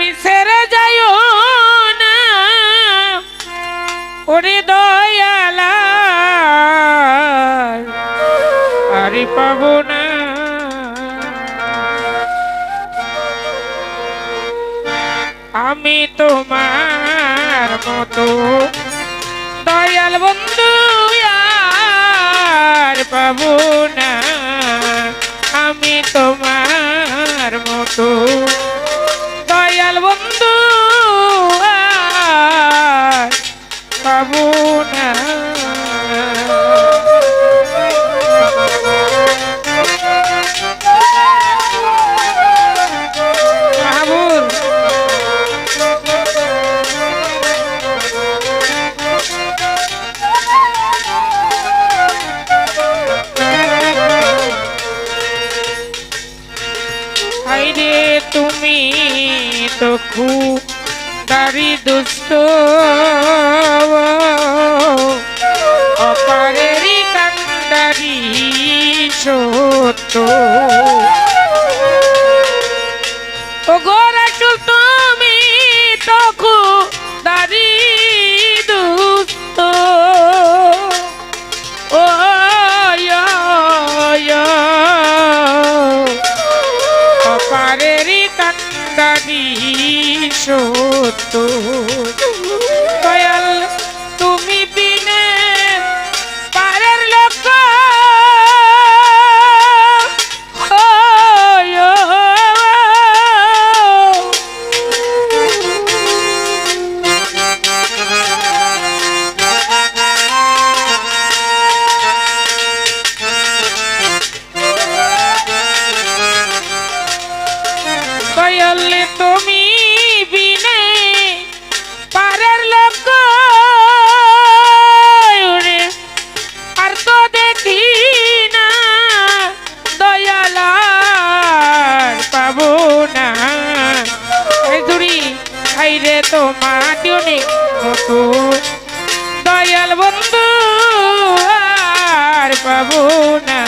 তুমি ছেড়ে যাইও না। ওরে দয়ালা আরে পাবো না। আমি তোমার মতো দয়াল বন্ধু, আর পাবো পাবো না তুমি তো খুব দারি দুষ্ট অপারেরি কান্দারি সত্য। ও গোরা তুমি তখন খুব দয়াল বন্ধু আর পাবো না।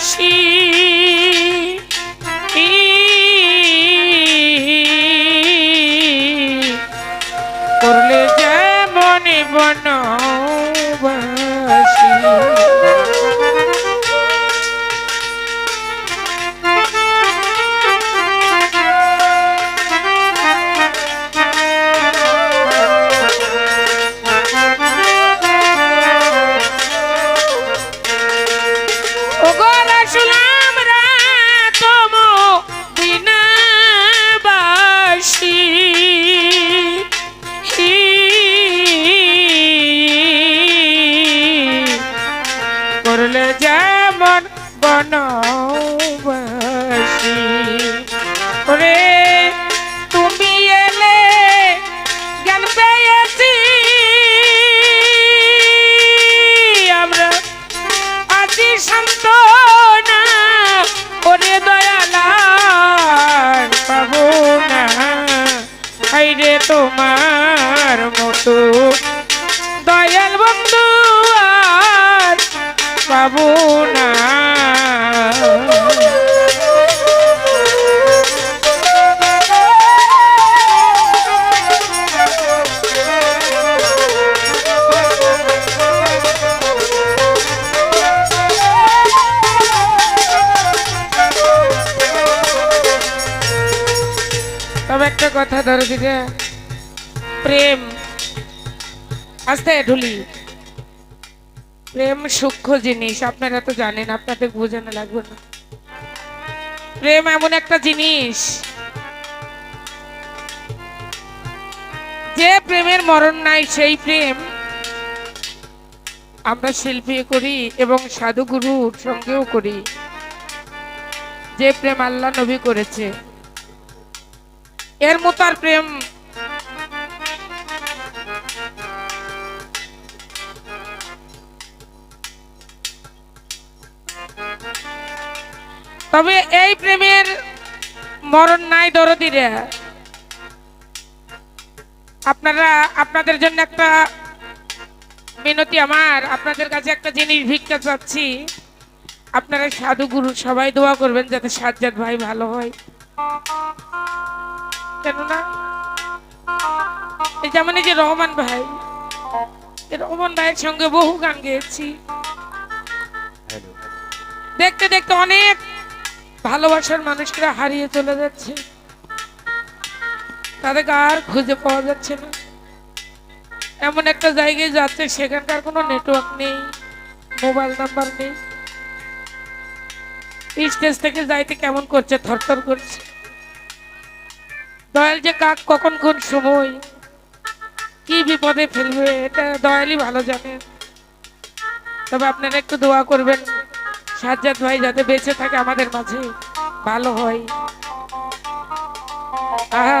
she পাবো না। তবে একটা কথা ধরো দিকে প্রেম। আস্তে ঢুলি। প্রেম সূক্ষ্ম জিনিস, আপনারা তো জানেন, আপনাদের বোঝানো লাগবে না। প্রেম এমন একটা জিনিস যে প্রেমের মরণ নাই, সেই প্রেম আমরা শিল্পী করি এবং সাধুগুরুর সঙ্গেও করি। যে প্রেম আল্লাহ নবী করেছে, এর মতো আর প্রেম তবে এই প্রেমের মরণ নাই দরদিরে। আপনারা আপনাদের জন্য একটা মিনতি আমার আপনাদের কাছে একটা জিনিস ভিক্ষা চাচ্ছি। আপনারা সাধু গুরু সবাই দোয়া করবেন যাতে সাজ্জাদ ভাই ভালো হয়। কেননা এই যেমন এই যে রহমান ভাই রহমান ভাইয়ের সঙ্গে বহু গান গেয়েছি। দেখতে দেখতে অনেক ভালোবাসার মানুষরা হারিয়ে চলে যাচ্ছে। তাদেরকে আর খুঁজে পাওয়া যাচ্ছে না। এমন একটা জায়গায় যাচ্ছে, সেখানকার কোনো নেটওয়ার্ক নেই মোবাইল নাম্বার নেই। স্টেজ থেকে যাইতে কেমন করছে, থরথর করছে। দয়াল যে কাক কখন কোন সময় কি বিপদে ফেলবে, এটা দয়ালই ভালো জানে তবে আপনারা একটু দোয়া করবেন। সাজ্জাদ ভাই যাতে বেঁচে থাকে আমাদের মাঝে ভালো হয়। আহা।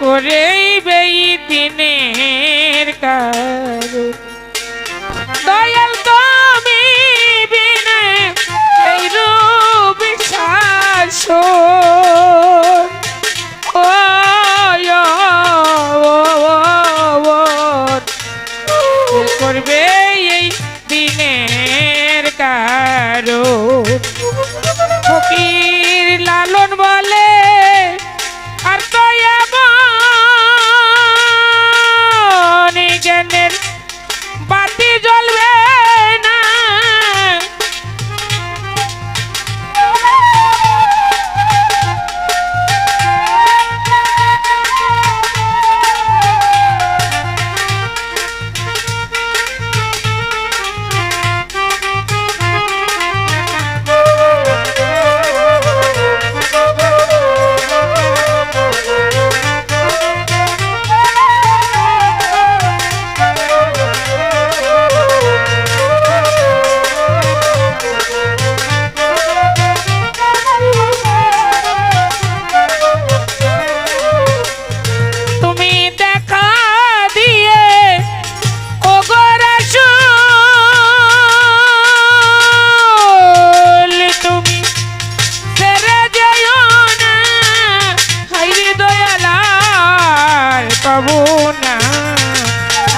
করে বেই দিনে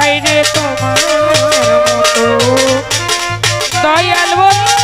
নাই রে তোমার মতো। দয়াল বন্ধু